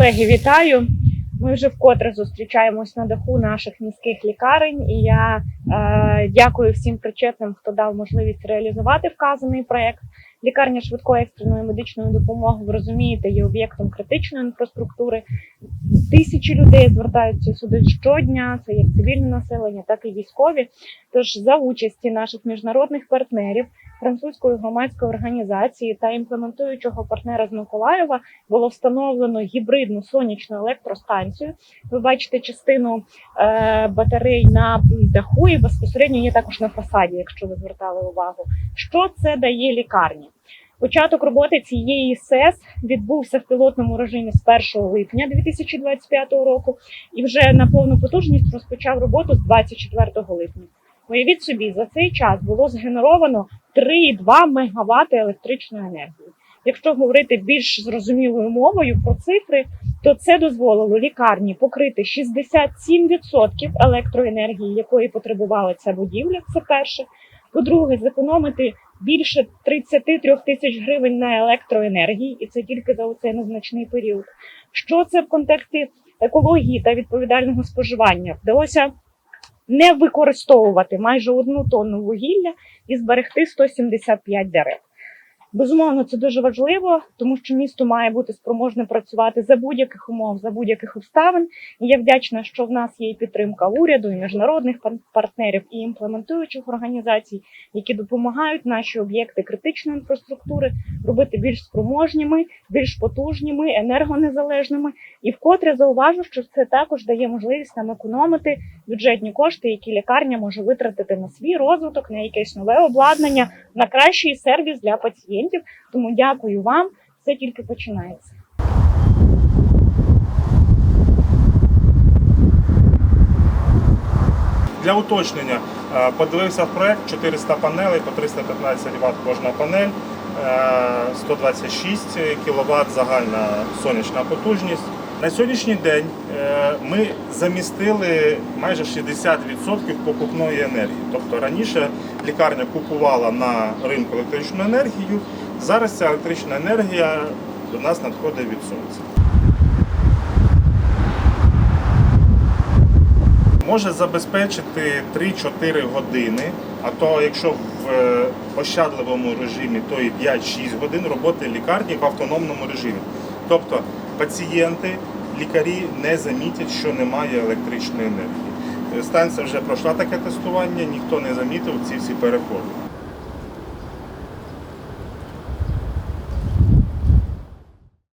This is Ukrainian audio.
Колеги, вітаю! Ми вже вкотре зустрічаємось на даху наших міських лікарень, і я е, дякую всім причетним, хто дав можливість реалізувати вказаний проект. Лікарня швидкої екстреної медичної допомоги, ви розумієте, є об'єктом критичної інфраструктури. Тисячі людей звертаються сюди щодня. Це як цивільне населення, так і військові. Тож за участі наших міжнародних партнерів, французької громадської організації та імплементуючого партнера з Миколаєва було встановлено гібридну сонячну електростанцію. Ви бачите частину е, батарей на даху і безпосередньо є також на фасаді, якщо ви звертали увагу. Що це дає лікарні? Початок роботи цієї СЕС відбувся в пілотному режимі з 1 липня 2025 року, і вже на повну потужність розпочав роботу з 24 липня. Уявіть собі, за цей час було згенеровано 3,2 МВт електричної енергії. Якщо говорити більш зрозумілою мовою про цифри, то це дозволило лікарні покрити 67% електроенергії, якої потребувала ця будівля. Це перше. По-друге, зекономити більше 33 тисяч гривень на електроенергії, і це тільки за оцей незначний період. Що це в контексті екології та відповідального споживання? Вдалося не використовувати майже одну тонну вугілля і зберегти 175 дерев. Безумовно, це дуже важливо, тому що місто має бути спроможне працювати за будь-яких умов, за будь-яких обставин. І я вдячна, що в нас є і підтримка уряду, і міжнародних пар- партнерів, і імплементуючих організацій, які допомагають наші об'єкти критичної інфраструктури робити більш спроможніми, більш потужніми, енергонезалежними. І вкотре зауважу, що це також дає можливість нам економити бюджетні кошти, які лікарня може витратити на свій розвиток, на якесь нове обладнання, на кращий сервіс для пацієнтів. Тому дякую вам. Все тільки починається. Для уточнення е, подивився проект 400 панелей по 315 Вт кожна панель, е, 126 кВт загальна сонячна потужність. На сьогоднішній день е, ми замістили майже 60% покупної енергії. Тобто раніше лікарня купувала на ринку електричну енергію. Зараз ця електрична енергія до нас надходить від сонця. може забезпечити 3-4 години, а то якщо в е, ощадливому режимі, то і 5-6 годин роботи лікарні в автономному режимі. Тобто пацієнти, лікарі не замітять, що немає електричної енергії. Е, Станція вже пройшла таке тестування, ніхто не замітив ці всі переходи.